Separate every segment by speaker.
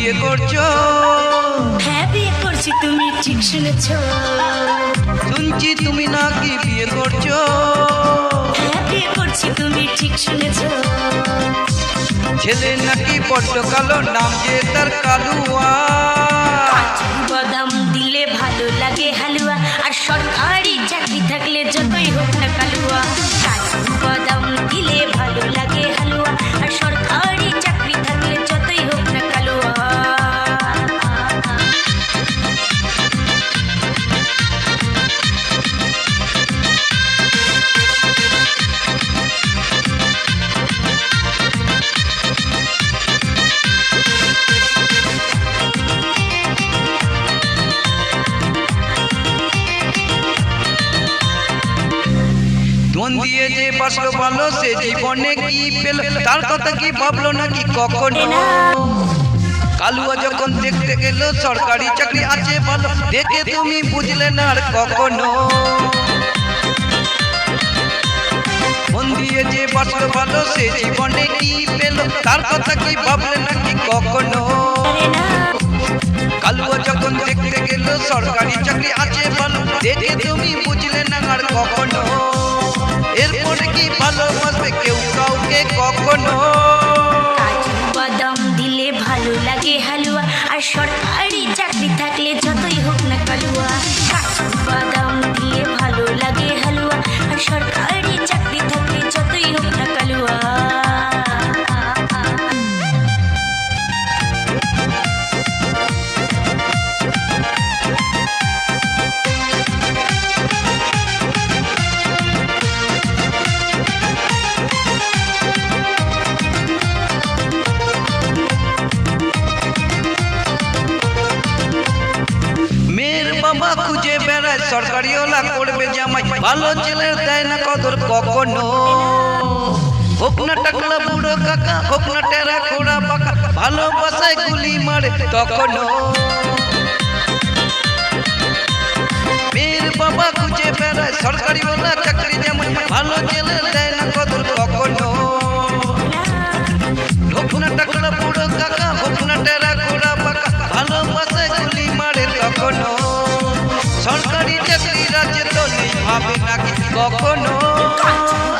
Speaker 1: বিয়ে করছ?
Speaker 2: হ্যাঁ বিয়ে করছি তুমি ঠিক শুনেছ।
Speaker 1: শুনছি তুমি নাকি বিয়ে করছ?
Speaker 2: হ্যাঁ বিয়ে করছি তুমি ঠিক শুনেছ।
Speaker 1: ছেলে নাকি বড্ড কালো নাম যে তার কালুয়া।
Speaker 2: বাদাম দিলে ভালো লাগে হালুয়া আর সরকারি চাকরি থাকলে যতই হোক না কালুয়া। কাজু বাদাম
Speaker 1: মন দিয়ে যে বাসলো ভালো সে জীবনে কি পেল? তার কথা কি ভাবলো নাকি কখনো? কালুয়া যখন দেখতে গেল সরকারি চাকরি আছে ভালো। দেখে তুমি বুঝলে না আর কখনো। মন দিয়ে যে বাসলো ভালো সে জীবনে কি পেল? তার কথা কি ভাবলে নাকি কখনো? এরপরে কি ভালোবাসবে কেউ কাউকে কখনো?
Speaker 2: কাজু বাদাম দিলে ভালো লাগে হালুয়া আর সরকারি সরকারি
Speaker 1: ওলা করবে জামাই। ভালো ছেলের দেয় না কদর কখনো। হোক টাকলা বুড়ো কাকা, হোক টেরা খোড়া পাকা, ভালোবাসায় গুলি মারে তখনো। বাবা খুঁজে বেড়ায় চাকরি নেই নাকি কখনো।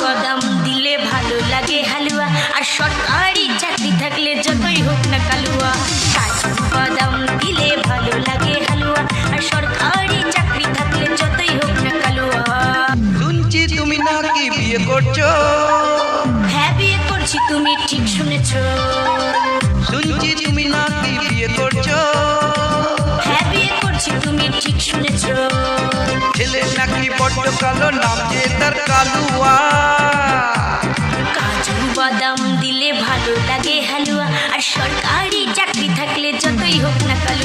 Speaker 2: বাদাম দিলে ভালো লাগে হালুয়া আর সরকারি চাকরি থাকলে যতই হোক না কালুয়া। কাজু বাদাম দিলে ভালো লাগে হালুয়া আর সরকারি চাকরি থাকলে যতই হোক না কালুয়া।
Speaker 1: শুনছি তুমি নাকি বিয়ে করছ।
Speaker 2: হ্যাঁ বিয়ে করছি তুমি ঠিক শুনেছ।
Speaker 1: শুনছি তুমি নাকি বড্ড কালো নাম যে তার কালুয়া।
Speaker 2: কাজু, বাদাম দিলে ভালো লাগে হালুয়া। আর সরকারি চাকরি থাকলে যতই হোক না কালো